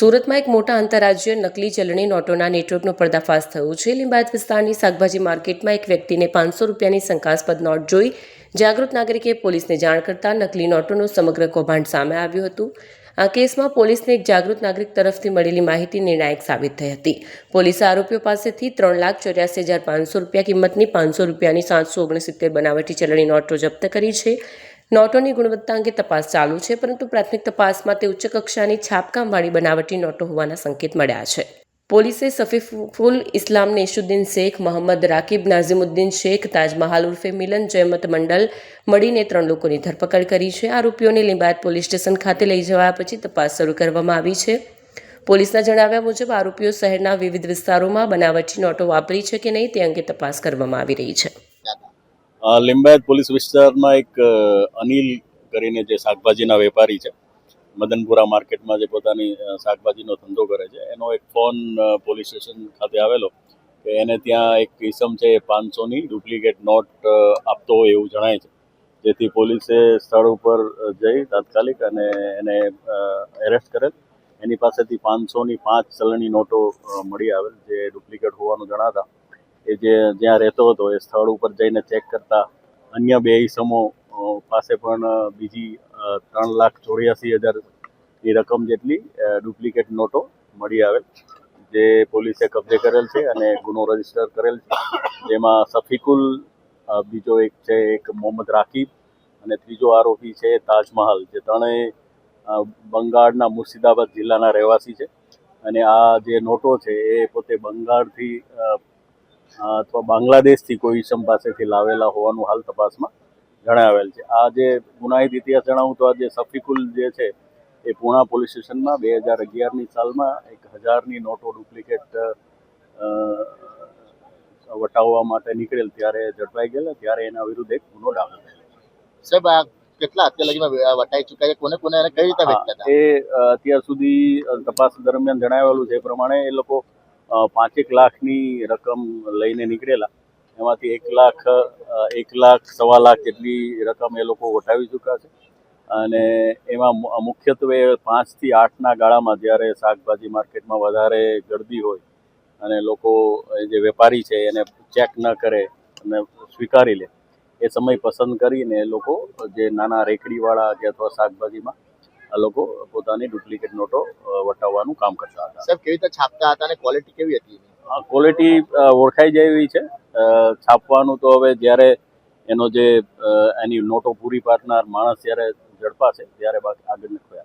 સુરતમાં એક મોટા આંતરરાજ્ય નકલી ચલણી નોટોના નેટવર્કનો પર્દાફાશ થયો છે. લીંબાયત વિસ્તારની શાકભાજી માર્કેટમાં એક વ્યક્તિને પાંચસો રૂપિયાની શંકાસ્પદ નોટ જોઈ જાગૃત નાગરિકે પોલીસને જાણ કરતા નકલી નોટોનું સમગ્ર કૌભાંડ સામે આવ્યું હતું. આ કેસમાં પોલીસને એક જાગૃત નાગરિક તરફથી મળેલી માહિતી નિર્ણાયક સાબિત થઈ હતી. પોલીસે આરોપીઓ પાસેથી ત્રણ લાખ ચોર્યાસી હજાર પાંચસો રૂપિયા કિંમતની પાંચસો રૂપિયાની સાતસો ઓગણસિત્તેર બનાવટી ચલણી નોટો જપ્ત કરી છે. નોટોની ગુણવત્તા અંગે તપાસ ચાલુ છે, પરંતુ પ્રાથમિક તપાસમાં તે ઉચ્ચ કક્ષાની છાપકામવાળી બનાવટી નોટો હોવાના સંકેત મળ્યા છે. પોલીસે સફીફુલ ઇસ્લામ નેશુદ્દીન શેખ, મોહમ્મદ રાકીબ નાઝીમુદ્દીન શેખ, તાજમહાલ ઉર્ફે મિલન જયમત મંડલ મળીને ત્રણ લોકોની ધરપકડ કરી છે. આરોપીઓને લિંબાયત પોલીસ સ્ટેશન ખાતે લઈ જવા પછી તપાસ શરૂ કરવામાં આવી છે. પોલીસના જણાવ્યા મુજબ, આરોપીઓ શહેરના વિવિધ વિસ્તારોમાં બનાવટી નોટો વાપરી છે કે નહીં તે અંગે તપાસ કરવામાં આવી રહી છે. લિંબાયત પોલીસ વિસ્તારમાં એક અનિલ કરીને જે શાકભાજીના વેપારી છે, મદનપુરા માર્કેટમાં જે પોતાની શાકભાજીનો ધંધો કરે છે, એનો એક ફોન પોલીસ સ્ટેશન ખાતે આવેલો કે એને ત્યાં એક કિસમ છે એ પાંચસોની ડુપ્લિકેટ નોટ આપતો હોય એવું જણાય છે. જેથી પોલીસે સ્થળ ઉપર જઈ તાત્કાલિક અને એને એરેસ્ટ કરેલ. એની પાસેથી પાંચસોની પાંચ ચલણી નોટો મળી આવેલ જે ડુપ્લિકેટ હોવાનું જણાતા એ જે જ્યાં રહેતો હતો, એ સ્થળ ઉપર જઈને ચેક કરતા અન્ય બે ઈસમો પાસે પણ બીજી ત્રણ લાખ ચોર્યાસી હજારની રકમ જેટલી ડુપ્લિકેટ નોટો મળી આવેલ, જે પોલીસે કબજે કરેલ છે અને ગુનો રજિસ્ટર કરેલ છે. જેમાં સફીકુલ બીજો એક છે, એક મોહમ્મદ રાકીબ અને ત્રીજો આરોપી છે તાજમહાલ, જે ત્રણેય બંગાળના મુર્શિદાબાદ જિલ્લાના રહેવાસી છે. અને આ જે નોટો છે, એ પોતે બંગાળથી અથવા બાંગ્લાદેશથી કોઈ ઇસમ પાસેથી લાવેલા હોવાનું હાલ તપાસમાં જણાવેલ છે. આ જે ગુનાહિત ઇતિહાસ જણાવું તો આ જે સફીકુલ જે છે એ પૂણા પોલીસ સ્ટેશનમાં બે હજાર અગિયારની સાલમાં એક હજારની નોટો ડુપ્લિકેટ વટાવવા માટે નીકળેલ ત્યારે ઝડપાઈ ગયેલા ત્યારે એના વિરુદ્ધ એક ગુનો દાખલ થયેલો સાહેબ આ કેટલા અત્યાર લગીમાં વટાઈ ચુક્યા? છે કોને કોને એને કઈ રીતે વેચતા એ અત્યાર સુધી તપાસ દરમિયાન જણાવેલું છે. એ પ્રમાણે એ લોકો પાંચેક લાખની રકમ લઈને નીકળેલા. એમાંથી એક લાખ એક લાખ, સવા લાખ જેટલી રકમ એ લોકો વટાવી ચૂક્યા છે. અને એમાં મુખ્યત્વે પાંચથી આઠના ગાળામાં જ્યારે શાકભાજી માર્કેટમાં વધારે ગરદી હોય અને લોકો જે વેપારી છે એને ચેક ન કરે અને સ્વીકારી લે, એ સમય પસંદ કરીને એ લોકો જે નાના રેકડીવાળા કે અથવા શાકભાજીમાં આ લોકો પોતાની ડુપ્લિકેટ નોટો વટાવવાનું કામ કરતા હતા. સાહેબ કેવી રીતે છાપતા હતા અને ક્વોલિટી કેવી હતી? આ ક્વોલિટી ઓળખાઈ જાય એવી છે છાપવાનું તો હવે જ્યારે એનો જે એની નોટો પૂરી પાડનાર માણસ જ્યારે ઝડપાશે ત્યારે બાકી આગળની